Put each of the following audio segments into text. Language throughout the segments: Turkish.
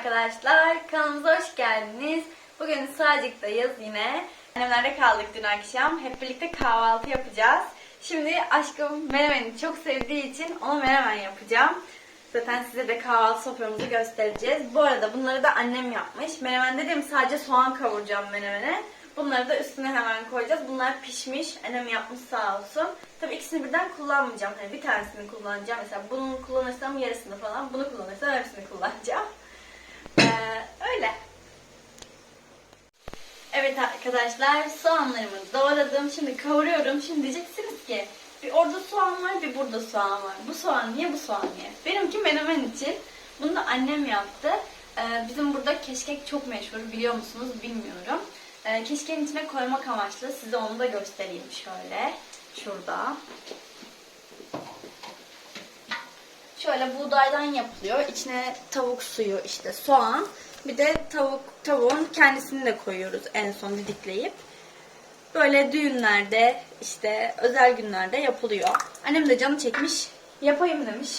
arkadaşlar. Kanalımıza hoş geldiniz. Bugün Sığacık'tayız yine. Annemlerde kaldık dün akşam. Hep birlikte kahvaltı yapacağız. Şimdi aşkım menemeni çok sevdiği için ona menemen yapacağım. Zaten size de kahvaltı soframızı göstereceğiz. Bu arada bunları da annem yapmış. Menemen dediğim sadece soğan kavuracağım menemene. Bunları da üstüne hemen koyacağız. Bunlar pişmiş. Annem yapmış sağ olsun. Tabii ikisini birden kullanmayacağım. Hani bir tanesini kullanacağım. Mesela bunu kullanırsam yarısını falan. Bunu kullanırsam hepsini kullanacağım. Ee, öyle. Evet arkadaşlar soğanlarımı doğradım. Şimdi kavuruyorum. Şimdi diyeceksiniz ki bir orada soğan var bir burada soğan var. Bu soğan niye bu soğan niye? Benimki menemen için. Bunu da annem yaptı. Ee, bizim burada keşkek çok meşhur biliyor musunuz bilmiyorum. Ee, keşkeğin içine koymak amaçlı size onu da göstereyim şöyle. Şurada. Şöyle buğdaydan yapılıyor. İçine tavuk suyu işte soğan. Bir de tavuk tavuğun kendisini de koyuyoruz en son didikleyip. Böyle düğünlerde işte özel günlerde yapılıyor. Annem de canı çekmiş. Yapayım demiş.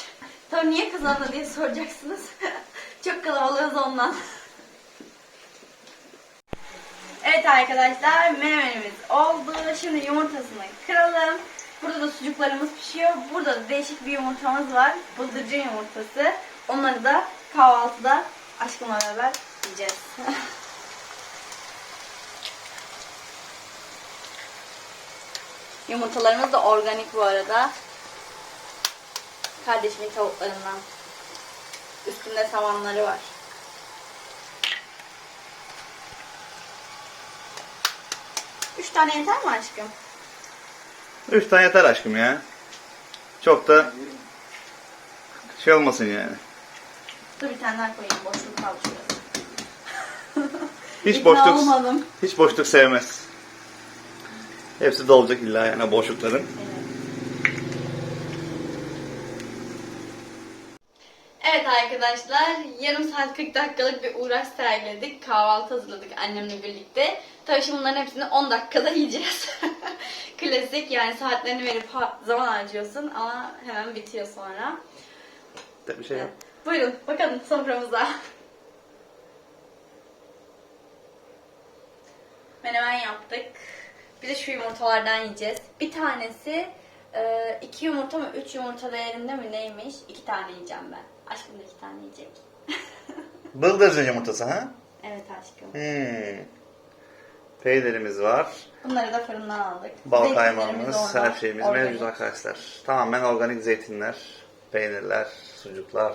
Tabii niye kazandı diye soracaksınız. Çok kalabalığız ondan. Evet arkadaşlar menemenimiz oldu. Şimdi yumurtasını kıralım. Burada da sucuklarımız pişiyor. Burada da değişik bir yumurtamız var. Bıldırcın yumurtası. Onları da kahvaltıda aşkımla beraber yiyeceğiz. Yumurtalarımız da organik bu arada. Kardeşimin tavuklarından. Üstünde samanları var. Üç tane yeter mi aşkım? Üç tane yeter aşkım ya. Çok da şey olmasın yani. Dur bir tane daha koyayım. Boşluk kaldı. Hiç İkna boşluk olmadım. hiç boşluk sevmez. Hepsi dolacak illa yani boşlukların. Evet arkadaşlar, yarım saat 40 dakikalık bir uğraş sergiledik. Kahvaltı hazırladık annemle birlikte. Tabii şimdi bunların hepsini 10 dakikada yiyeceğiz. Klasik yani saatlerini verip zaman harcıyorsun ama hemen bitiyor sonra. Bir şey yap. Buyurun bakalım soframıza. Menemen yaptık. Bir de şu yumurtalardan yiyeceğiz. Bir tanesi e, iki yumurta mı üç yumurta değerinde mi neymiş? İki tane yiyeceğim ben. Aşkım da iki tane yiyecek. Bıldırcın yumurtası ha? evet aşkım. Hmm. Peynirimiz var. Bunları da fırından aldık. Bal kaymağımız, her şeyimiz organik. mevcut arkadaşlar. Tamamen organik zeytinler, peynirler, sucuklar.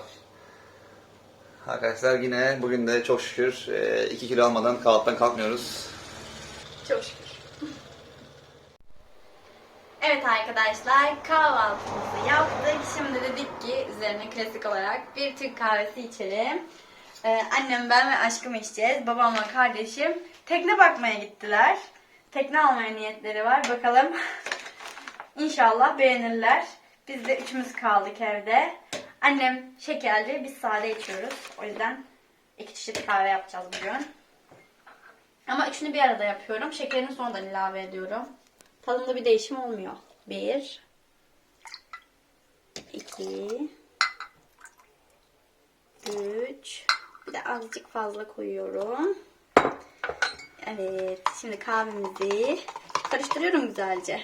Arkadaşlar yine bugün de çok şükür 2 kilo almadan kahvaltıdan kalkmıyoruz. Çok şükür. Evet arkadaşlar kahvaltımızı yaptık. Şimdi dedik ki üzerine klasik olarak bir Türk kahvesi içelim. Ee, annem, ben ve aşkım içeceğiz. Babamla kardeşim tekne bakmaya gittiler. Tekne almaya niyetleri var. Bakalım İnşallah beğenirler. Biz de üçümüz kaldık evde. Annem şekerli, biz sade içiyoruz. O yüzden iki çeşit kahve yapacağız bugün. Ama üçünü bir arada yapıyorum. Şekerini sonradan ilave ediyorum. Tadında bir değişim olmuyor. Bir. iki, Üç. Bir de azıcık fazla koyuyorum. Evet. Şimdi kahvemizi karıştırıyorum güzelce.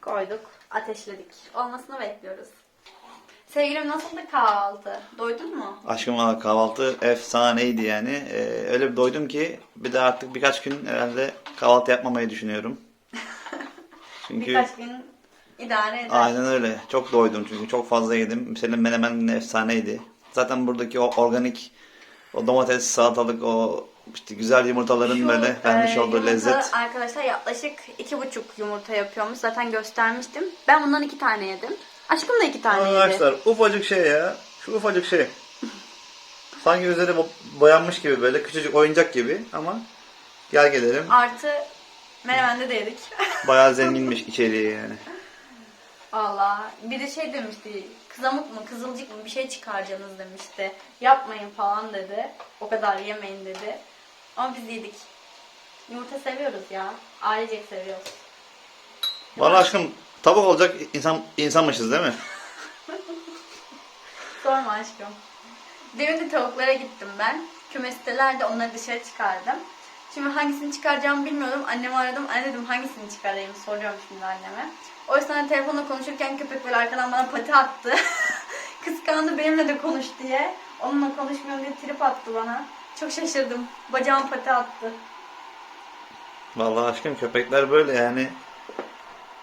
Koyduk. Ateşledik. Olmasını bekliyoruz. Sevgilim nasıldı kahvaltı? Doydun mu? Aşkım valla kahvaltı efsaneydi yani. Ee, öyle bir doydum ki bir de artık birkaç gün herhalde kahvaltı yapmamayı düşünüyorum. Çünkü Birkaç gün idare eder. aynen öyle. Çok doydum çünkü çok fazla yedim. Senin menemen efsaneydi. Zaten buradaki o organik o domates, salatalık, o işte güzel yumurtaların Şu, böyle vermiş e, olduğu yumurta lezzet. Arkadaşlar yaklaşık iki buçuk yumurta yapıyormuş. Zaten göstermiştim. Ben bundan iki tane yedim. Aşkım da iki tane yedi. Arkadaşlar ufacık şey ya. Şu ufacık şey. Sanki üzeri bo- boyanmış gibi böyle küçücük oyuncak gibi ama gel gelelim. Artı menemende de yedik. Bayağı zenginmiş içeriği yani. Valla bir de şey demişti. Kızamık mı kızılcık mı bir şey çıkaracaksınız demişti. Yapmayın falan dedi. O kadar yemeyin dedi. Ama biz yedik. Yumurta seviyoruz ya. Ailecek seviyoruz. Vallahi aşkım tavuk olacak insan insanmışız değil mi? sorma aşkım. Demin de tavuklara gittim ben. Kümesteler de onları dışarı çıkardım. Şimdi hangisini çıkaracağımı bilmiyordum. Annemi aradım. Anne dedim hangisini çıkarayım soruyorum şimdi anneme. O yüzden telefonla konuşurken köpek böyle arkadan bana pati attı. Kıskandı benimle de konuş diye. Onunla konuşmuyorum diye trip attı bana. Çok şaşırdım. Bacağım pati attı. Vallahi aşkım köpekler böyle yani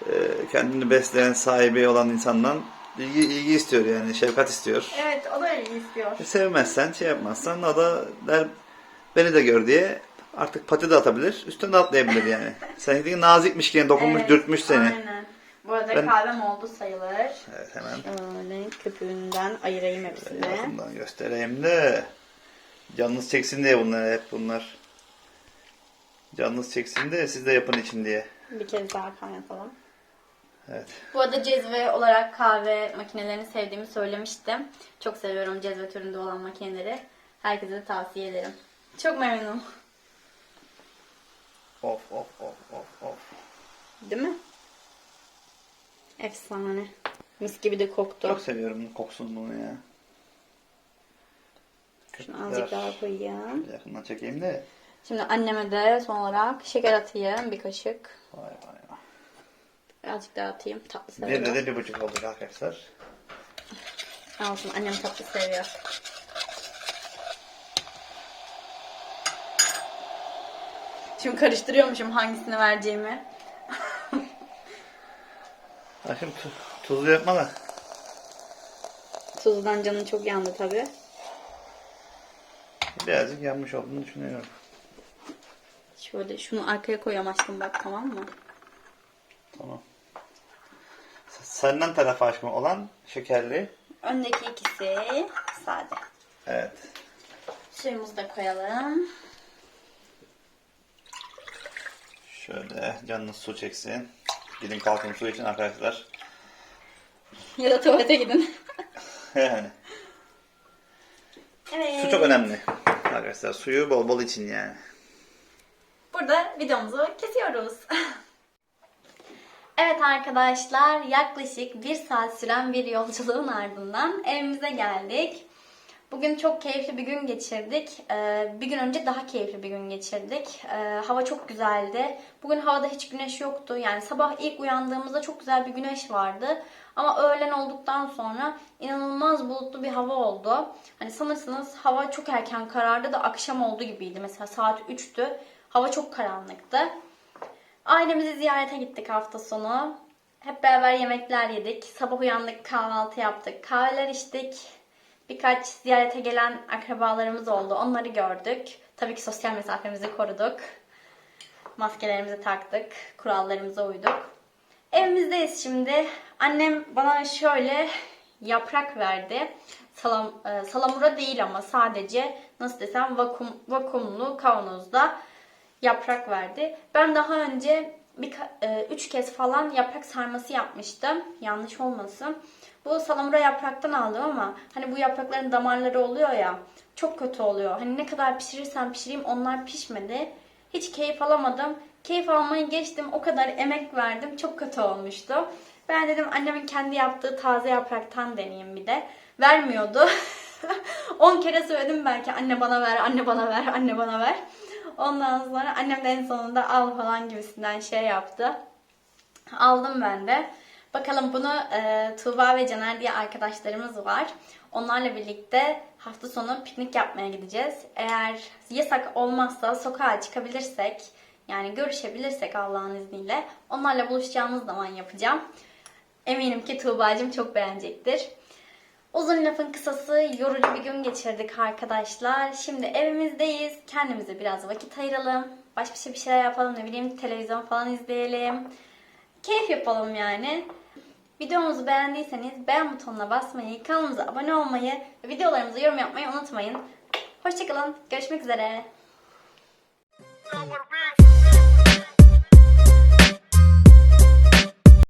e, kendini besleyen sahibi olan insandan ilgi, ilgi istiyor yani şefkat istiyor. Evet o da iyi istiyor. E, Sevmezsen şey yapmazsan o da der beni de gör diye artık pati de atabilir üstüne de atlayabilir yani. Seninki nazikmiş ki dokunmuş Evet, dürtmüş seni. Aynen. Bu arada Ben- kahvem oldu sayılır. Evet hemen Şöyle köpüğünden ayırayım hepsini. yakından göstereyim de canınız çeksin diye bunlar hep bunlar. Canınız çeksin de siz de yapın için diye. Bir kez daha kaynatalım. Evet. Bu arada cezve olarak kahve makinelerini sevdiğimi söylemiştim. Çok seviyorum cezve türünde olan makineleri. Herkese de tavsiye ederim. Çok memnunum. Of of of of of. Değil mi? Efsane. Mis gibi de koktu. Çok seviyorum kokusunu bunu ya. Şunu azıcık daha koyayım. Yakından çekeyim de. Şimdi anneme de son olarak şeker atayım. Bir kaşık. Vay vay vay. Birazcık daha atayım. Tatlı Bir de seviyor. bir buçuk olduk arkadaşlar. Olsun annem tatlı seviyor. Şimdi karıştırıyormuşum hangisini vereceğimi. Aşkım tu- tuzlu yapma da. Tuzdan canı çok yandı tabi. Birazcık yanmış olduğunu düşünüyorum. Şöyle şunu arkaya koyuyorum aşkım bak tamam mı? Tamam. S- Senden tarafı aşkım olan şekerli. Öndeki ikisi sade. Evet. Suyumuzu da koyalım. Şöyle canınız su çeksin. Gidin kalkın su için arkadaşlar. Ya da tuvalete gidin. yani. Evet. Su çok önemli. Arkadaşlar suyu bol bol için yani. Burada videomuzu kesiyoruz. evet arkadaşlar yaklaşık bir saat süren bir yolculuğun ardından evimize geldik. Bugün çok keyifli bir gün geçirdik. Ee, bir gün önce daha keyifli bir gün geçirdik. Ee, hava çok güzeldi. Bugün havada hiç güneş yoktu. Yani sabah ilk uyandığımızda çok güzel bir güneş vardı. Ama öğlen olduktan sonra inanılmaz bulutlu bir hava oldu. Hani sanırsınız hava çok erken karardı da akşam oldu gibiydi. Mesela saat 3'tü. Hava çok karanlıktı. Ailemizi ziyarete gittik hafta sonu. Hep beraber yemekler yedik. Sabah uyandık, kahvaltı yaptık. Kahveler içtik. Birkaç ziyarete gelen akrabalarımız oldu. Onları gördük. Tabii ki sosyal mesafemizi koruduk. Maskelerimizi taktık. Kurallarımıza uyduk. Evimizdeyiz şimdi. Annem bana şöyle yaprak verdi. Salam, e, salamura değil ama sadece nasıl desem vakum, vakumlu kavanozda yaprak verdi. Ben daha önce bir, e, üç kez falan yaprak sarması yapmıştım. Yanlış olmasın. Bu salamura yapraktan aldım ama hani bu yaprakların damarları oluyor ya çok kötü oluyor. Hani ne kadar pişirirsem pişireyim onlar pişmedi. Hiç keyif alamadım. Keyif almayı geçtim. O kadar emek verdim. Çok kötü olmuştu. Ben dedim annemin kendi yaptığı taze yapraktan deneyeyim bir de. Vermiyordu. 10 kere söyledim belki anne bana ver, anne bana ver, anne bana ver. Ondan sonra annem de en sonunda al falan gibisinden şey yaptı. Aldım ben de. Bakalım bunu e, Tuğba ve Caner diye arkadaşlarımız var. Onlarla birlikte hafta sonu piknik yapmaya gideceğiz. Eğer yasak olmazsa sokağa çıkabilirsek yani görüşebilirsek Allah'ın izniyle onlarla buluşacağımız zaman yapacağım. Eminim ki Tuğba'cığım çok beğenecektir. Uzun lafın kısası yorucu bir gün geçirdik arkadaşlar. Şimdi evimizdeyiz. Kendimize biraz vakit ayıralım. Baş başa bir şeyler yapalım ne bileyim televizyon falan izleyelim. Keyif yapalım yani. Videomuzu beğendiyseniz beğen butonuna basmayı, kanalımıza abone olmayı ve videolarımıza yorum yapmayı unutmayın. Hoşçakalın. Görüşmek üzere.